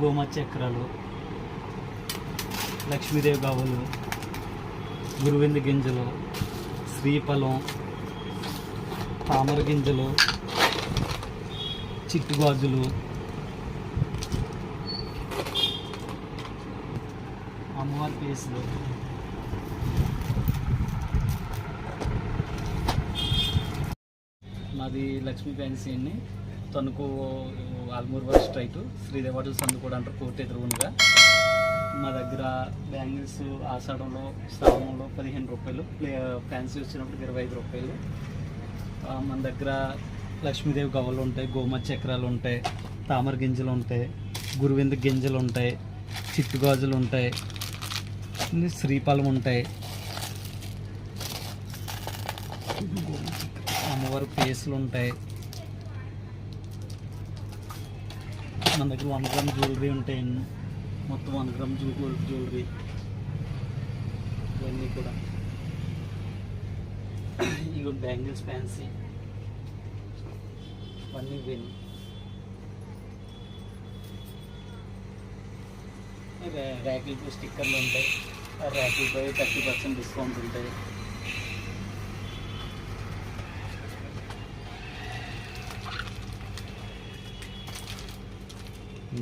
గోమ చక్రాలు లక్ష్మీదేవి బావులు గురువింద గింజలు శ్రీఫలం తామర గింజలు చిట్టుగాజులు అమ్మవారి పేసులు. నాది లక్ష్మీ ఫ్యాన్సీ అండి. తణుకు ఆల్మూర్ వర్ స్ట్రైట్. శ్రీదేవ్ సందు కూడా అంటారు కోర్టు ఎదురుగుండగా మా దగ్గర బ్యాంగిల్స్ ఆషాఢంలో శ్రావణంలో పదిహేను రూపాయలు ఫ్యాన్సీ వచ్చినప్పుడు ఇరవై ఐదు రూపాయలు. మన దగ్గర లక్ష్మీదేవి గవ్వలు ఉంటాయి గోమ చక్రాలు ఉంటాయి తామర గింజలు ఉంటాయి గురువింద గింజలు ఉంటాయి చిట్టు గాజులు ఉంటాయి శ్రీఫలం ఉంటాయి. కవర్ పేస్లు ఉంటాయి. మన దగ్గర వన్ గ్రామ్ జ్యువెలరీ ఉంటాయి. మొత్తం వన్ గ్రామ్ జ్యువెల్ జ్యువెలరీ ఇవన్నీ కూడా. ఇవి బ్యాంగిల్స్ ఫ్యాన్సీ ఇవన్నీ ఇవన్నీ ర్యాకిల్ ర్యాకులపై స్టిక్కర్లు ఉంటాయి. ఆ ర్యాకులపై థర్టీ పర్సెంట్ డిస్కౌంట్ ఉంటాయి.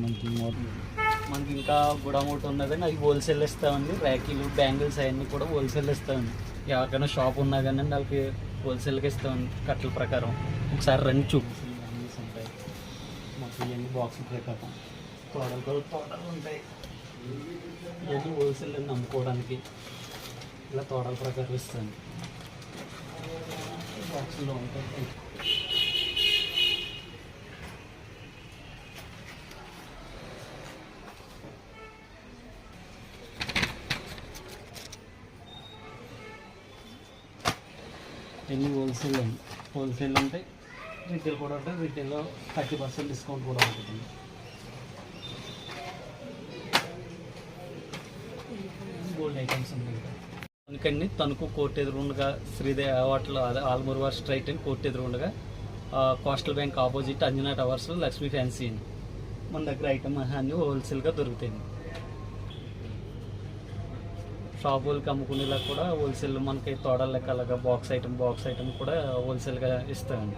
మనకి ఇంకా గుడమూట ఉన్నదండి అవి హోల్సేల్ ఇస్తామండి. ర్యాకీలు బ్యాంగిల్స్ అవన్నీ కూడా హోల్సేల్ ఇస్తామండి. ఎవరికైనా షాప్ ఉన్నా కానీ వాళ్ళకి హోల్సేల్గా ఇస్తామండి కట్టల ప్రకారం. ఒకసారి రండి చూపిస్తుంది ఉంటాయి. మాకు ఇవన్నీ బాక్స్ ప్రకారం. తోడలు కూడా తోటలు ఉంటాయి. ఇవన్నీ హోల్సేల్ అండి అమ్ముకోవడానికి ఇలా తోడల ప్రకారం ఇస్తాను బాక్సులో ఉంటాయి. ఎన్ని హోల్సేల్ ఉంది హోల్సేల్ ఉంటాయి రిటైల్ కూడా ఉంటాయి. రీటైల్లో థర్టీ పర్సెంట్ డిస్కౌంట్ కూడా ఉంటుంది. గోల్డ్ ఐటమ్స్ ఉన్నాయి అందుకని తణుకు కోర్టు ఎదురుండగా శ్రీదే వాటిలో అదే ఆల్మూర్వార్ స్ట్రైట్ అని court ఎదురుండగా coastal bank opposite Anjana towers Lakshmi fancy అండి మన దగ్గర ఐటమ్ అన్నీ హోల్సేల్గా దొరుకుతాయి. షాప్ వాళ్ళకి అమ్ముకునేలా కూడా హోల్సేల్ మనకి తోడల లెక్క అలాగా బాక్స్ ఐటమ్ బాక్స్ ఐటమ్ కూడా హోల్సేల్గా ఇస్తామండి